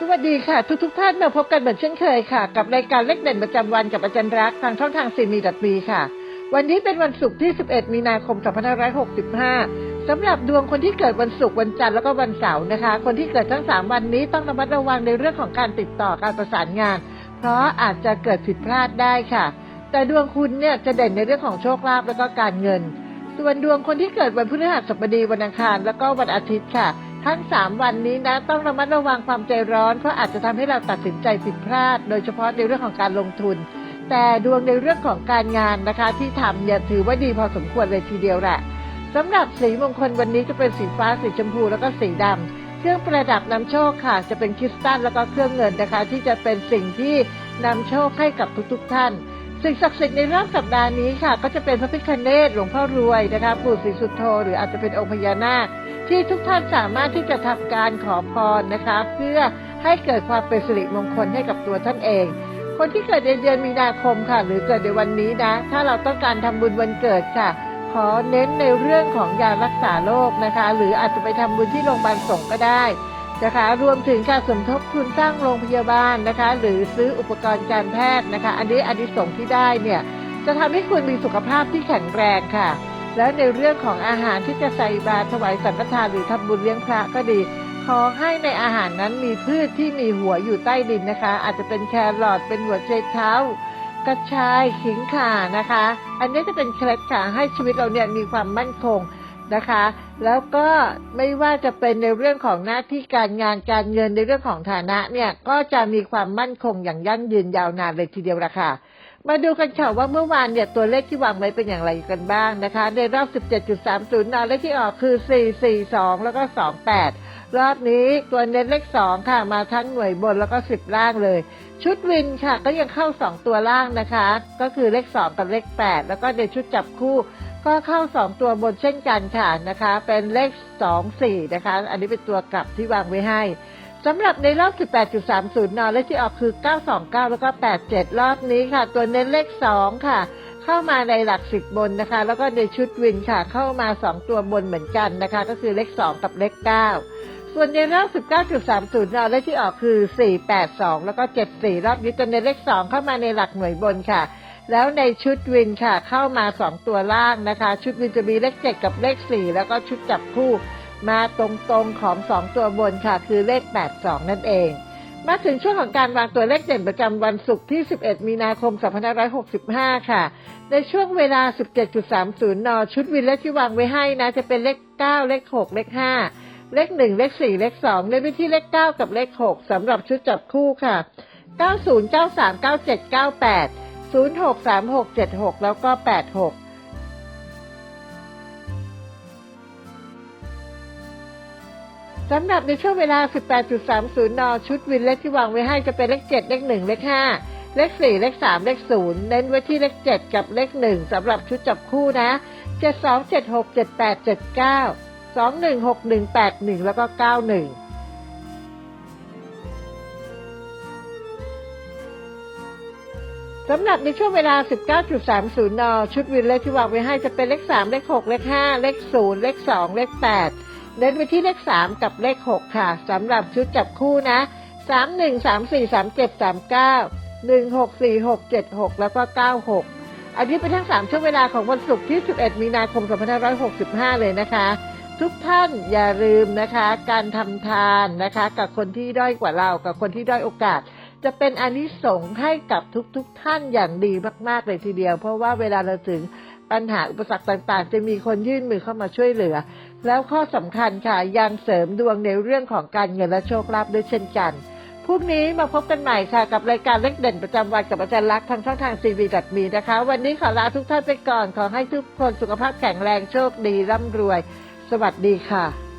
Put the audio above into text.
สวัสดีค่ะ ทุกทุกท่านมาพบกันเหมือนเช่นเคยค่ะ กับรายการเลขเด่นประจำวันกับอาจารย์รักทางช่องทางซีมีดัตมีค่ะ วันนี้เป็นวันศุกร์ที่ 11 มีนาคม 2565 สำหรับดวงคนที่เกิดวันศุกร์วันจันทร์แล้วก็วันเสาร์นะคะ คนที่เกิดทั้ง 3 วันนี้ต้องระมัดระวังในเรื่องของการติดต่อการประสานงาน เพราะอาจจะเกิดผิดพลาดได้ค่ะ แต่ดวงคุณเนี่ยจะเด่นในเรื่องของโชคลาภแล้วก็การเงิน ส่วนดวงคนที่เกิดวันพฤหัสบดีวันอังคารแล้วก็วันอาทิตย์ค่ะ ทั้ง 3 วันนี้นะ ต้องระมัดระวังความใจร้อน เพราะอาจจะทำให้เราตัดสินใจผิดพลาด โดยเฉพาะในเรื่องของการลงทุน แต่ดวงในเรื่องของการงานนะคะ ที่ทำเนี่ยถือว่าดีพอสมควรเลยทีเดียวแหละสำหรับสีมงคลวันนี้จะเป็นสีฟ้าสีชมพูแล้วก็สีดำเครื่องประดับนำโชคค่ะ จะเป็นคริสตัลแล้วก็เครื่องเงินนะคะ ที่จะเป็นสิ่งที่นำโชคให้กับทุกๆท่าน สิ่งศักดิ์สิทธิ์ในรอบสัปดาห์นี้ค่ะ ก็จะเป็นพระพิฆเนศหลวงพ่อรวยนะคะปู่ศรีสุโธหรืออาจจะเป็นองค์พญานาคที่ทุกท่านสามารถที่จะทำการขอพรนะคะ เพื่อให้เกิดความเป็นสิริมงคลให้กับตัวท่านเอง คนที่เกิดในเดือนมีนาคมค่ะ หรือเกิดในวันนี้นะ ถ้าเราต้องการทำบุญวันเกิดค่ะ ขอเน้นในเรื่องของยารักษาโรคนะคะ หรืออาจจะไปทำบุญที่โรงพยาบาลสงก็ได้ นะคะรวมถึงการสมทบทุนสร้างโรงพยาบาลนะคะ หรือซื้ออุปกรณ์การแพทย์นะคะ อันนี้อันนี้สงที่ได้เนี่ยจะทำให้คุณมีสุขภาพที่แข็งแรงค่ะ แล้วในเรื่องของอาหารที่จะใส่บาตรถวายสังฆทานหรือทำบุญเลี้ยงพระก็ดีขอให้ในอาหารนั้นมีพืชที่มีหัวอยู่ใต้ดินนะคะ อาจจะเป็นแครอทเป็นหัวไชเท้ากระชายขิงข่านะคะ อันนี้จะเป็นเคล็ดค่ะให้ชีวิตเราเนี่ยมีความมั่นคง นะคะ แล้วก็ไม่ว่าจะเป็นในเรื่องของหน้าที่การงานการเงินในเรื่องของฐานะเนี่ยก็จะมีความมั่นคงอย่างยั่งยืนยาวนานเลยทีเดียวละค่ะ มาดูกันค่ะว่าเมื่อวานเนี่ยตัวเลขที่วางไว้เป็นอย่างไรกันบ้างนะคะ ในรอบ 17.30นเลขที่ออกคือ 442 แล้วก็ 28 รอบนี้ตัวเน้นเลข 2 ค่ะ มาทั้งหน่วยบนแล้วก็ 10 ล่างเลย ชุดวินค่ะ ก็ยังเข้า 2 ตัวล่างนะคะ ก็คือเลข 2 กับเลข 8 แล้วก็ในชุดจับคู่ก็เข้า 2 ตัวบนเช่นกันค่ะนะคะ เป็นเลข 2 4 นะคะ อันนี้เป็นตัวกลับที่วางไว้ให้ สำหรับในรอบ 18.30นเลขที่ออกคือ 929 แล้วก็ 87 รอบนี้ค่ะ ตัวเน้นเลข 2 ค่ะ เข้ามาในหลักสิบบนนะคะ แล้วก็ในชุดวินค่ะ เข้ามา 2 ตัวบนเหมือนกันนะคะ ก็คือเลข 2 กับเลข 9 ส่วนในรอบ 19.30นเลขที่ออกคือ 482 แล้วก็ 74 รอบนี้ตัวเน้นเลข 2 เข้ามาในหลักหน่วยบนค่ะ แล้วในชุดวินค่ะ เข้ามา 2 ตัวล่างนะคะ ชุดวินจะมีเลข 7 กับเลข 4 แล้วก็ชุดจับคู่ มาตรงๆของ2ตัวบนค่ะคือเลข 82 นั่นเอง มาถึงช่วงของการวางตัวเลขเด่นประจำวันศุกร์ที่ 11 มีนาคม 2565 ค่ะ ในช่วงเวลา 17.30 น ชุดวินเลขที่วางไว้ให้นะ จะเป็นเลข 9 เลข 6 เลข 5 เลข 1 เลข 4 เลข 2 เลขที่เลข 9 กับเลข 6สำหรับชุดจับคู่ค่ะ 90 93 97 98 06 36 76 แล้วก็ 86 สำหรับในช่วงเวลา 18.30 น ชุดวินเลขที่วางไว้ให้จะเป็นเลข 7 เลข 1 เลข 5 เลข 4 เลข 3 เลข 0 เน้นไว้ที่เลข 7 กับเลข 1สำหรับชุดจับคู่นะ 72 76 78 79 21 61 81 แล้วก็ 91สำหรับในช่วงเวลา 19.30 น ชุดวินเลขที่วางไว้ให้จะเป็นเลข 3 เลข 6 เลข 5 เลข 0 เลข 2 เลข 8 เน้นไปที่เลข 3 กับเลข 6 ค่ะสำหรับชุดจับคู่นะ 31 34 37 39 16 46 76 แล้วก็ 96 อันนี้เป็นทั้ง 3 ช่วงเวลาของวันศุกร์ที่ 11 มีนาคม 2565 เลยนะคะ ทุกท่านอย่าลืมนะคะ การทำทานนะคะ กับคนที่ด้อยกว่าเรา กับคนที่ด้อยโอกาส จะเป็นอานิสงส์ให้กับทุกๆทท่านอย่างดีมากๆเลยทีเดียว เพราะว่าเวลาเราถึงปัญหาอุปสรรคต่างๆ จะมีคนยื่นมือเข้ามาช่วยเหลือ แล้วข้อสำคัญค่ะยังเสริมดวงในเรื่องของการเงินและโชคลาภด้วยเช่นกันพรุ่งนี้มาพบกันใหม่ค่ะ กับรายการเล็กเด่นประจำวันกับอาจารย์ลักษณ์ทางช่องทางซีวีดัตมีนะคะ วันนี้ขอลาทุกท่านไปก่อน ขอให้ทุกคนสุขภาพแข็งแรงโชคดีร่ำรวย สวัสดีค่ะ